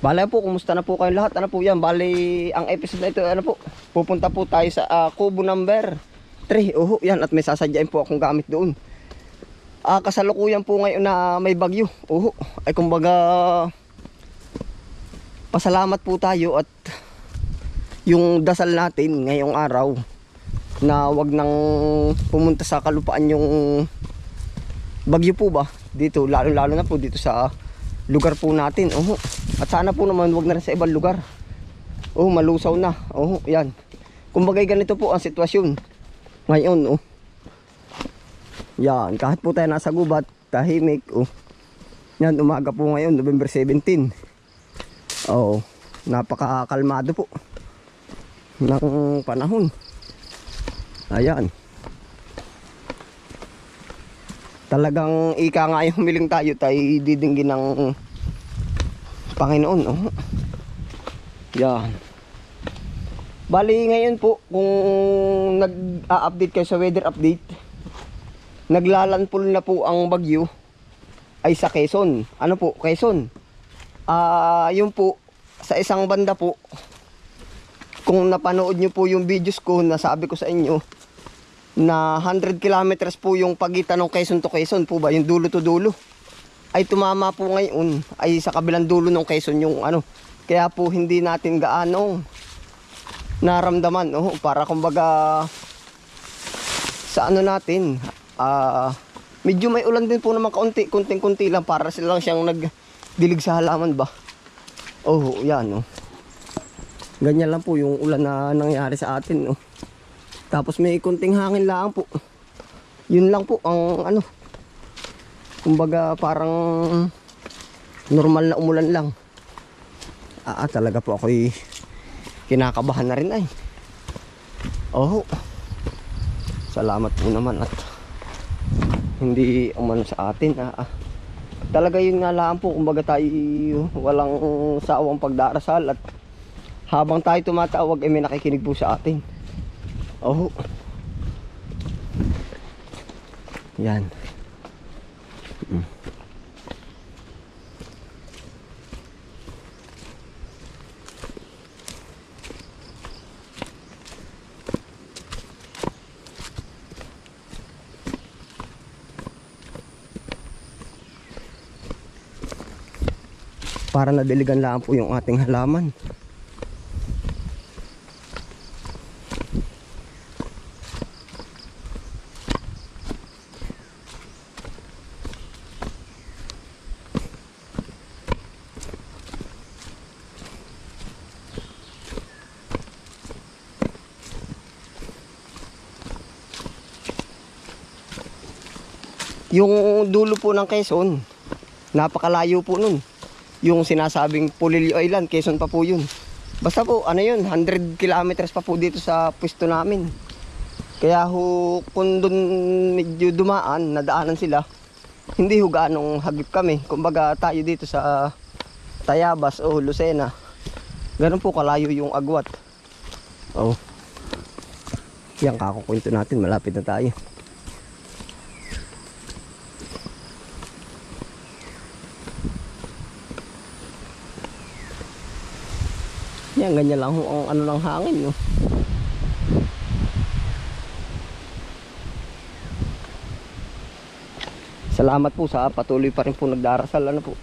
Bale po, kumusta na po kayong lahat? Ano po yan? Bali, ang episode na ito, ano po? Pupunta po tayo sa ah, kubo number 3. Oho, yan. At may sasadyain po akong gamit doon. Ah, kasalukuyan po ngayon na may bagyo. Oho, ay kumbaga pasalamat po tayo at yung dasal natin ngayong araw na wag nang pumunta sa kalupaan yung bagyo po ba dito lalo lalo na po dito sa lugar po natin oho. At sana po naman wag na rin sa ibang lugar. Oh malusaw na. Oho yan. Kumbaga ganito po ang sitwasyon ngayon oh. Yan kahit po tayo nasa gubat tahimik oh. Yan umaga po ngayon November 17 oh napakakalmado po ng panahon. Ayan talagang ika nga yung humiling tayo tayo didinggin ng Panginoon oh. yan. Bali ngayon po kung nag-update kayo sa weather update naglalanpol na po ang bagyo ay sa Quezon. Ano po Quezon? Ah yun po sa isang banda po kung napanood nyo po yung videos ko na sabi ko sa inyo na 100 kilometers po yung pagitan ng Quezon to Quezon po ba, yung dulo to dulo. Ay tumama po ngayon, ay sa kabilang dulo ng Quezon yung ano. Kaya po hindi natin gaano naramdaman, oh, para kumbaga sa ano natin, ah medyo may ulan din po naman kaunti, kunting-kunti lang para sila lang siyang nagdilig sa halaman ba. Oh, yan oh. Ganyan lang po yung ulan na nangyari sa atin, oh. Tapos may kunting hangin lang po. Yun lang po ang ano. Kumbaga parang normal na umulan lang. Ah, talaga po ako'y kinakabahan na rin ay. Oh. Salamat po naman at hindi umano sa atin. Ah, ah. Talaga yun nga lang po kumbaga tayo walang sawang pagdarasal at habang tayo tumatawag ay may nakikinig po sa atin. Oh. Yan. Mm. Para nadiligan lang po yung ating halaman. Yung dulo po ng Quezon, napakalayo po nun. Yung sinasabing Pulilio Island, Quezon pa po yun. Basta po, ano yun, 100 kilometers pa po dito sa pwesto namin. Kaya ho, kung dun medyo dumaan, nadaanan sila, hindi ho ganong hagip kami. Kumbaga tayo dito sa Tayabas o Lucena. Ganun po kalayo yung agwat. Oh. Yan, kakukwento natin, malapit na tayo. Yan, ganyan lang ang ano ng hangin, no. Salamat po sa patuloy pa rin po nagdarasal, ano po.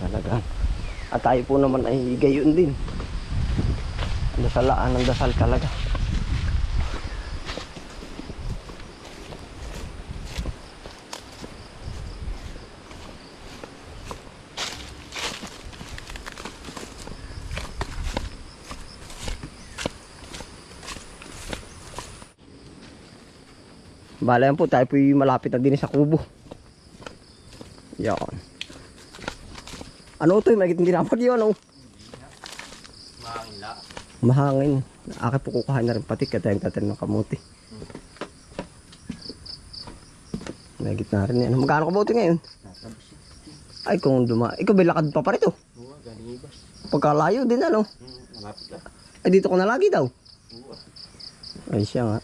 Talaga. At tayo po naman ay gayon din. Dasalaan ng dasal talaga. Bala yan po, tayo po yung malapit na din sa kubo. Yan. Ano ito yung magiging dinapag yun, ano? Mahangin la. Mahangin. Akin po kukuha na rin pati kaya tayong tatin ng kamuti. Nagit na rin yan. Magkano kabuti ngayon? Ay, kung duma... Ikaw, may lakad pa pa rito. Oo, galing ibas. Pagkalayo din, ano? Hmm, malapit lang. Ay, dito ko na lagi daw. Ay, siya nga.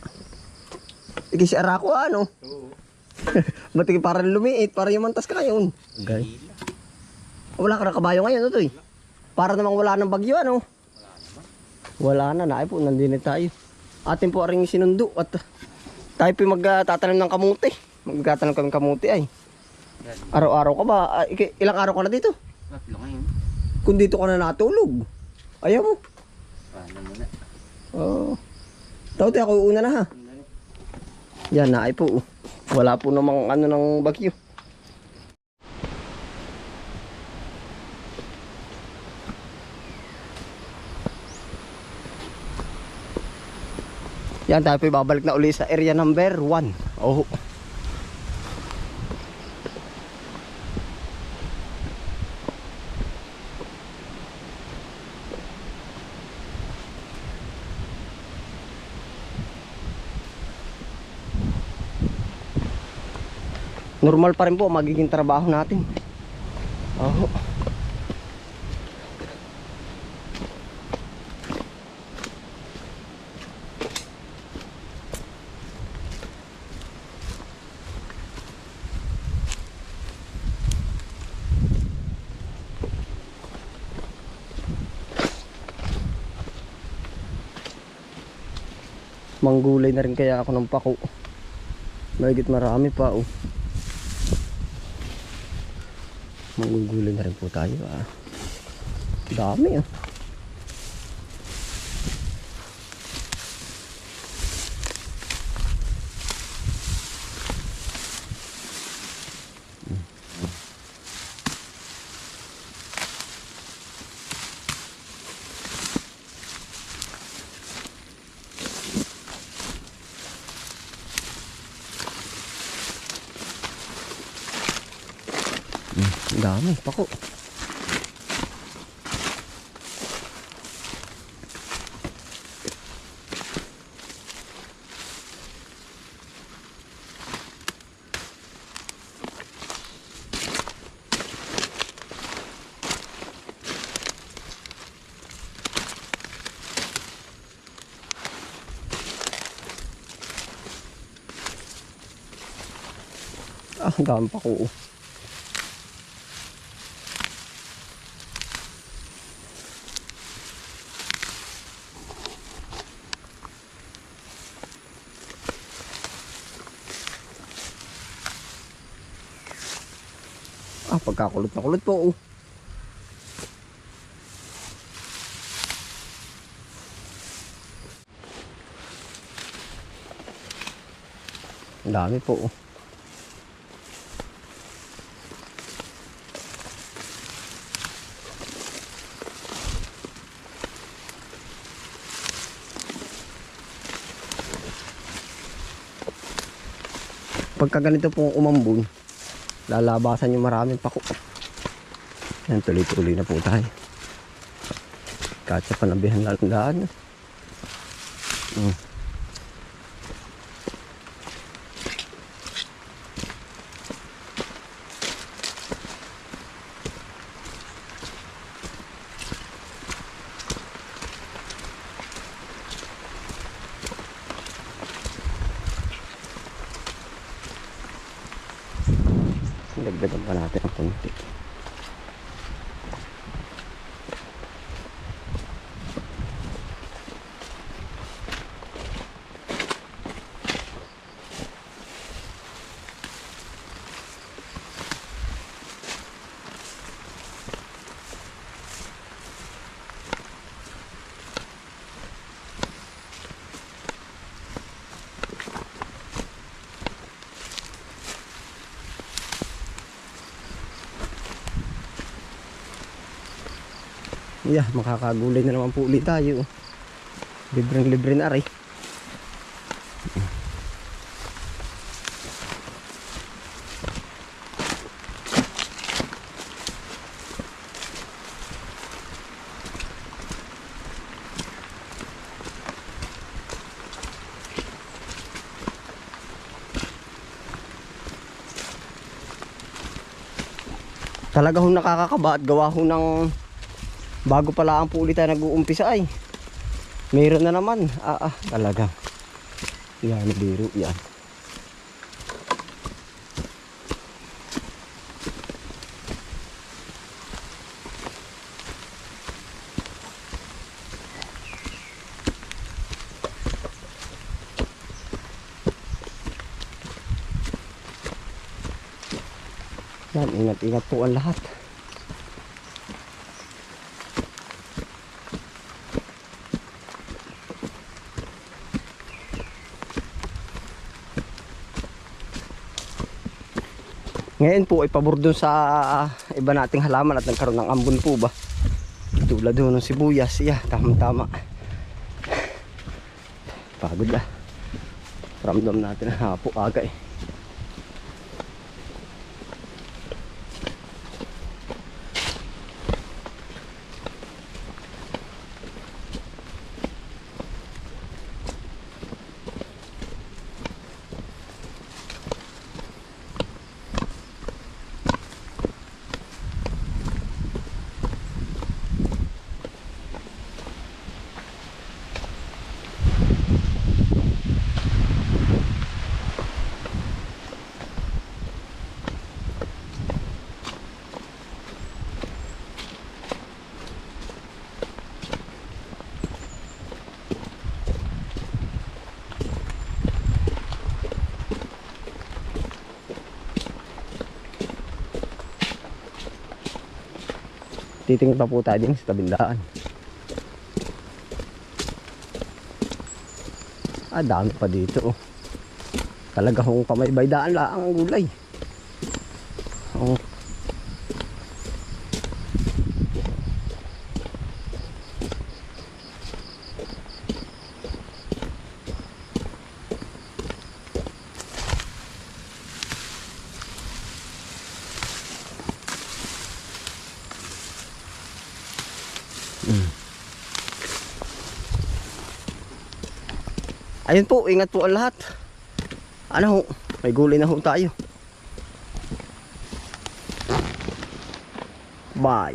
Ikaw si Arako, ano? Oo. Ba't parang lumiit? Parang yung mantas ka ngayon. Okay. Wala ka na kabayo ngayon, ito eh. Para namang wala ng bagyo ano. Wala na, naay po, nandun na tayo. Atin po rin sinundo at tayo po magtatanim ng kamuti. Magtatanim kami kamuti ay. Araw-araw ka ba? Ah, iki- ilang araw ka na dito? Tatlo ngayon. Kung dito ka na natulog. Ayaw mo. Paano muna? Oo. Tawti ako una na ha. Yan na ay po. Wala po namang ano ng bagyo. Yan tayo po babalik na uli sa area number 1. Oh. Normal pa rin po magiging trabaho natin. Oh. Manggulay na rin kaya ako ng pako. Mahigit marami pa oh. Manggugulay na rin po tayo ah. Dami ah. Dami, pako. Ah, ang dami pako. Ah, pagkakulot na kulot po. Oh. Dami po. Oh. Pagka ganito pong umambun, lalabasan yung maraming pako. Yan, tuloy-tuloy na po tayo. Kahit sa panabihan lang daan. Hmm. Dagdagan pa natin ang konti. Yeah, makakagulay na naman po ulit tayo. Libreng libre na rin. Talaga ho nakakakaba at gawa ho ng bago pala ang po ulit tayo nag-uumpisa ay. Mayroon na naman. Ah ah talaga. Yan biro yan. Yan, ingat-ingat po ang lahat. Ngayon po ay pabor dun sa iba nating halaman at nagkaroon ng ambon po ba. Tulad doon ng sibuyas. Yeah, tama-tama. Pagod ah. Ramdam natin na hapo aga eh. Titingin pa po tayo din sa tabindaan. Ah, dami pa dito. Oh. Talaga kung pamaybaydaan lang ang gulay. Ayun po, ingat po ang lahat. Ano ho, may gulay na ho tayo. Bye.